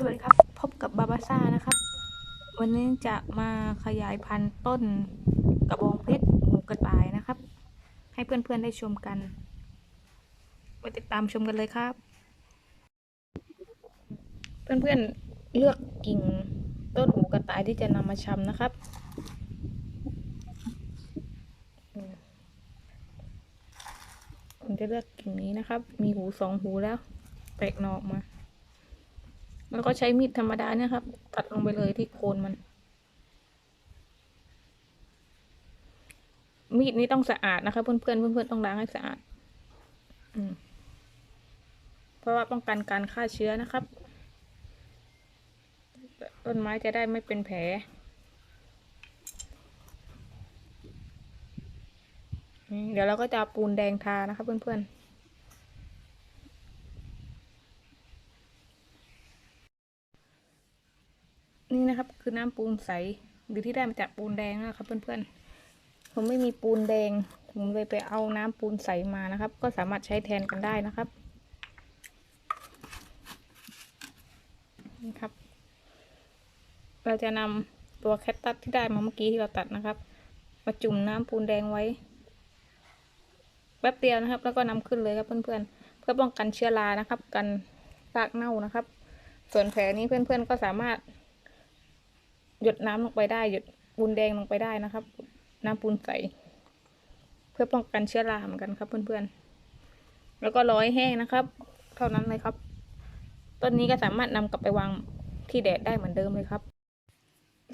สวัสดีครับ พบกับบาบาซ่านะครับ วันนี้จะมาขยายพันธุ์ต้นกระบองเพชรหูกระต่ายนะครับ ให้เพื่อนๆได้ชมกันไปติดตามชมกันเลยครับ เพื่อนๆเลือกกิ่งต้นหูกระต่ายที่จะนำมาชำนะครับผมจะเลือกกิ่งนี้นะครับ มีหูสองหูแล้ว แตกหนอกมา แล้วก็ใช้มีดธรรมดาเนี่ยครับ ตัดลงไปเลยที่โคนมัน มีดนี้ต้องสะอาดนะคะเพื่อนเพื่อนๆเพื่อนต้องล้างให้สะอาด อืมเพราะว่าป้องกันการฆ่าเชื้อนะครับ ต้นไม้จะได้ไม่เป็นแผล เดี๋ยวเราก็จะปูนแดงทานะคะเพื่อนๆ นี่นะครับ คือน้ำปูนใสหรือที่ได้มาจากปูนแดงนะครับเพื่อนๆ ผมไม่มีปูนแดง ผมเลยไปเอาน้ำปูนใสมานะครับ ก็สามารถใช้แทนกันได้นะครับนี่ครับ เราจะนำตัวแคตตัสที่ได้มาเมื่อกี้ที่เราตัดนะครับ มาจุ่มน้ำปูนแดงไว้แป๊บเดียวนะครับ แล้วก็นำขึ้นเลยครับเพื่อนๆ เพื่อป้องกันเชื้อรานะครับ กันรากเน่านะครับ ส่วนแผลนี้เพื่อนๆก็สามารถ หยดน้ำลงไปได้ หยดปูนแดงลงไปได้นะครับ น้ำปูนใส เพื่อป้องกันเชื้อราเหมือนกันครับ เพื่อนๆ แล้วก็ร้อยแห้งนะครับ เท่านั้นเลยครับ ต้นนี้ก็สามารถนำกลับไปวางที่แดดได้เหมือนเดิมเลยครับ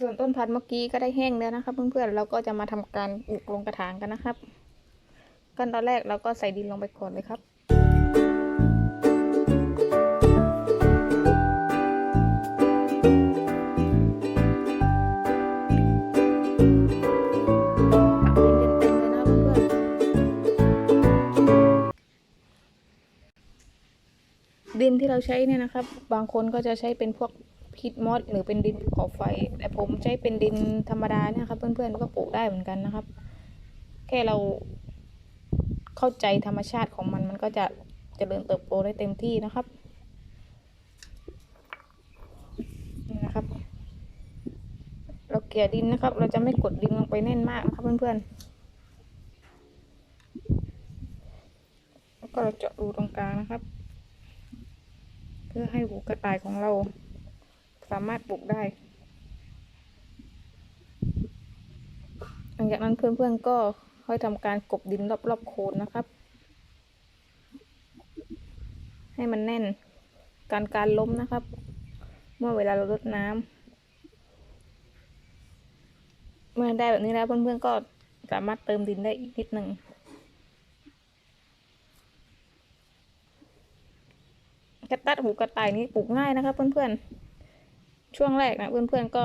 ส่วนต้นพันธุ์เมื่อกี้ก็ได้แห้งแล้วนะครับ เพื่อนๆ เราก็จะมาทำการปลูกลงกระถางกันนะครับ ขั้นตอนแรกเราก็ใส่ดินลงไปก่อนเลยครับ ดินที่เราใช้เนี่ยนะครับ บางคนก็จะใช้เป็นพวกพิษมอสหรือเป็นดินภูเขาไฟ แต่ผมใช้เป็นดินธรรมดาเนี่ยครับ เพื่อนๆก็ปลูกได้เหมือนกันนะครับ แค่เราเข้าใจธรรมชาติของมันมันก็จะเจริญเติบโตได้เต็มที่นะครับนี่นะครับ เราเกลี่ยดินนะครับ เราจะไม่กดดินลงไปแน่นมากนะครับเพื่อนๆแล้วก็เราเจาะรูตรงกลางนะครับ พื่อให้หูกระต่ายของเราสามารถปลูกได้ หลังจากนั้นเพื่อนๆก็ค่อยทำการกบดินรอบๆโคนนะครับ ให้มันแน่น การการล้มนะครับ เมื่อเวลาเรารดน้ำเมื่อได้แบบนี้แล้วเพื่อนๆก็สามารถเติมดินได้อีกนิดหนึ่ง แคตตัสหูกระต่ายนี้ปลูกง่ายนะครับ เพื่อนๆ ช่วงแรกนะเพื่อนๆก็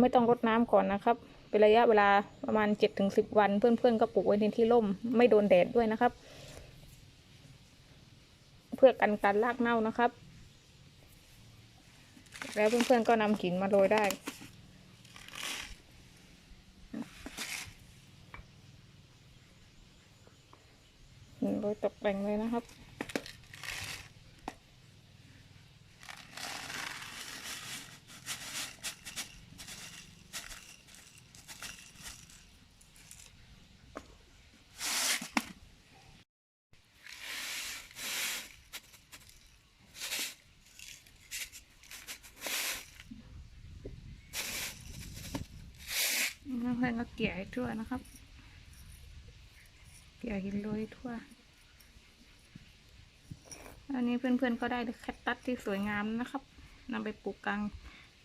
ไม่ต้องรดน้ำก่อนนะครับ เป็นระยะเวลาประมาณเจ็ดถึงสิบวัน เพื่อนๆก็ปลูกไว้ในที่ร่ม ไม่โดนแดดด้วยนะครับ เพื่อกันการรากเน่านะครับ แล้วเพื่อนๆก็นำกิ่งมาโรยได้โดยตกแต่งเลยนะครับ เพื่อนก็เกลี่ยให้ทั่วนะครับ เกลี่ยหินโรยทั่ว อันนี้เพื่อนๆก็ได้แคตตัสที่สวยงามนะครับนำไปปลูกกลาง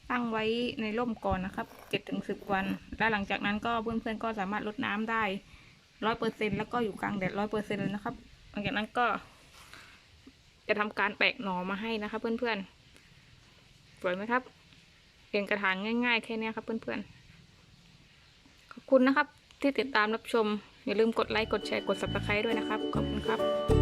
ตั้งไว้ในร่มก่อนนะครับเจ็ดถึงสิบวัน แล้วหลังจากนั้นก็เพื่อนๆก็สามารถรดน้ำได้ร้อยเปอร์เซ็นแล้วก็อยู่กลางแดดร้อยเปอร์เซ็นเลยนะครับ หลังจากนั้นก็ จะทำการแปลกหน่อมาให้นะครับเพื่อนๆสวยไหมครับเป็นกระถางง่ายๆแค่นี้ครับเพื่อนๆ คุณนะครับที่ติดตามรับชม อย่าลืมกดไลค์ กดแชร์ กด subscribe ด้วยนะครับ ขอบคุณครับ